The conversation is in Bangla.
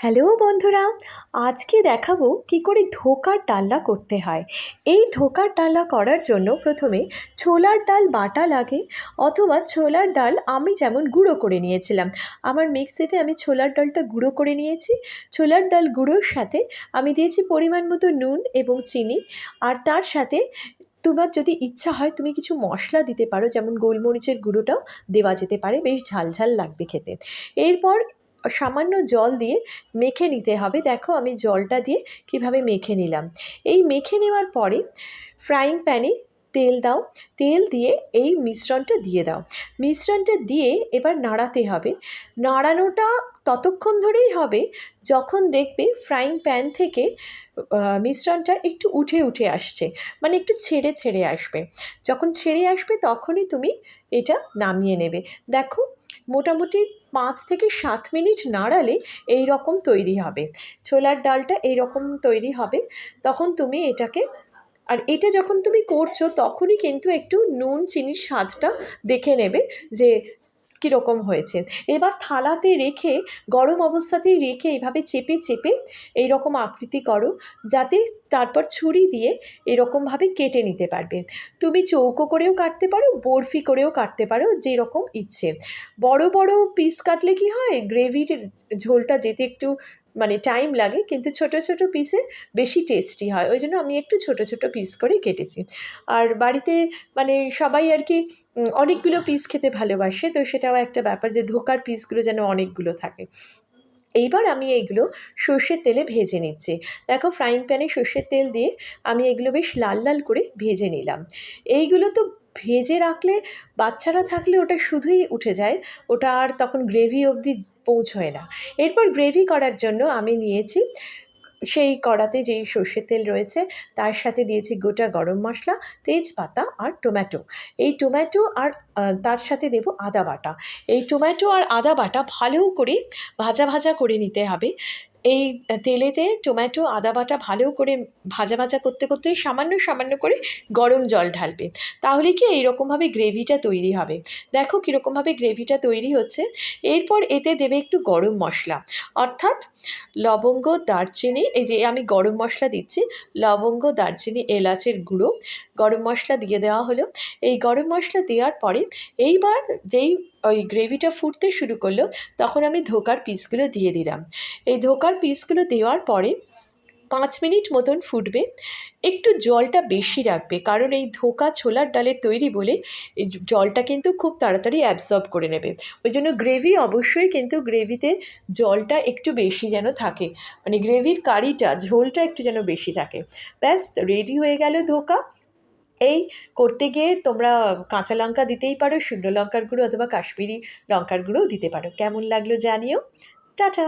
হ্যালো বন্ধুরা, আজকে দেখাবো কি করে ধোকার ডালনা করতে হয়। এই ধোকার ডালনা করার জন্য প্রথমে ছোলার ডাল বাটা লাগে, অথবা ছোলার ডাল আমি যেমন গুঁড়ো করে নিয়েছিলাম। আমার মিক্সিতে আমি ছোলার ডালটা গুঁড়ো করে নিয়েছি। ছোলার ডাল গুঁড়োর সাথে আমি দিয়েছি পরিমাণ মতো নুন এবং চিনি, আর তার সাথে তোমার যদি ইচ্ছা হয় তুমি কিছু মশলা দিতে পারো, যেমন গোলমরিচের গুঁড়োটাও দেওয়া যেতে পারে, বেশ ঝাল ঝাল লাগবে খেতে। এরপর সামান্য জল দিয়ে মেখে নিতে হবে। দেখো আমি জলটা দিয়ে কীভাবে মেখে নিলাম। এই মেখে নেওয়ার পরে ফ্রাইং প্যানে তেল দাও। তেল দিয়ে এই মিশ্রণটা দিয়ে দাও। মিশ্রণটা দিয়ে এবার নাড়াতে হবে। নাড়ানোটা ততক্ষণ ধরেই হবে যখন দেখবে ফ্রাইং প্যান থেকে মিশ্রণটা একটু উঠে উঠে আসছে। মানে একটু ছেড়ে ছেড়ে আসবে। যখন ছেড়ে আসবে তখনই তুমি এটা নামিয়ে নেবে। দেখো মোটামুটি পাঁচ থেকে সাত মিনিট নাড়ালে এই রকম তৈরি হবে। ছোলার ডালটা এই রকম তৈরি হবে। তখন তুমি এটাকে, আর এটা যখন তুমি করছ, তখনই কিন্তু একটু নুন, চিনির স্বাদটা দেখে নেবে যে কীরকম হয়েছে। এবার থালাতে রেখে, গরম অবস্থাতেই রেখে এইভাবে চেপে চেপে এই রকম আকৃতি করো, যাতে তারপর ছুরি দিয়ে এরকমভাবে কেটে নিতে পারবে। তুমি চৌকো করেও কাটতে পারো, বরফি করেও কাটতে পারো, যেরকম ইচ্ছে। বড় বড় পিস কাটলে কি হয় গ্রেভির ঝোলটা যেতে একটু মানে টাইম লাগে, কিন্তু ছোট ছোট পিসে বেশি টেস্টি হয়। ওই জন্য আমি একটু ছোট ছোট পিস করে কেটেছি। আর বাড়িতে মানে সবাই আর কি অনেকগুলো পিস খেতে ভালোবাসে, তো সেটাও একটা ব্যাপার যে ধোকার পিসগুলো যেন অনেকগুলো থাকে। এইবার আমি এইগুলো সর্ষের তেলে ভেজে নিচ্ছি। দেখো ফ্রাইং প্যানে সর্ষের তেল দিয়ে আমি এগুলো বেশ লাল লাল করে ভেজে নিলাম। এইগুলো তো ভেজে রাখলে, বাচ্চারা থাকলে ওটা শুধুই উঠে যায়, ওটা আর তখন গ্রেভি অবধি পৌঁছয় না। এরপর গ্রেভি করার জন্য আমি নিয়েছি, সেই কড়াতে যেই সর্ষের তেল রয়েছে, তার সাথে দিয়েছি গোটা গরম মশলা, তেজপাতা আর টমেটো। এই টমেটো আর তার সাথে দেব আদা বাটা। এই টমেটো আর আদা বাটা ভালো করে ভাজা ভাজা করে নিতে হবে। এই তেলেতে টমেটো, আদা বাটা ভালো করে ভাজা ভাজা করতে করতে সামান্য সামান্য করে গরম জল ঢালবে। তাহলে কি এইরকমভাবে গ্রেভিটা তৈরি হবে? দেখো কীরকমভাবে গ্রেভিটা তৈরি হচ্ছে। এরপর এতে দেবে একটু গরম মশলা। অর্থাৎ লবঙ্গ, দারচিনি, এই যে আমি গরম মশলা দিচ্ছি, লবঙ্গ, দারচিনি, এলাচের গুঁড়ো গরম মশলা দিয়ে দেওয়া হলো। এই গরম মশলা দেওয়ার পরে এইবার যেই ওই গ্রেভিটা ফুটতে শুরু করল, তখন আমি ধোকার পিসগুলো দিয়ে দিলাম। এই ধোকার পিসগুলো দেওয়ার পরে পাঁচ মিনিট মতন ফুটবে। একটু জলটা বেশি রাখবে, কারণ এই ধোকা ছোলার ডালের তৈরি বলে জলটা কিন্তু খুব তাড়াতাড়ি অ্যাবসর্ব করে নেবে। ওই জন্য গ্রেভি অবশ্যই কিন্তু গ্রেভিতে জলটা একটু বেশি যেন থাকে মানে গ্রেভির কারিটা, ঝোলটা একটু যেন বেশি থাকে। ব্যাস রেডি হয়ে গেল ধোকা। এই করতে গিয়ে তোমরা কাঁচা লঙ্কা দিতেই পারো, শুকনো লঙ্কার গুঁড়ো অথবা কাশ্মীরি লঙ্কার গুঁড়োও দিতে পারো। কেমন লাগল জানিও। টাটা।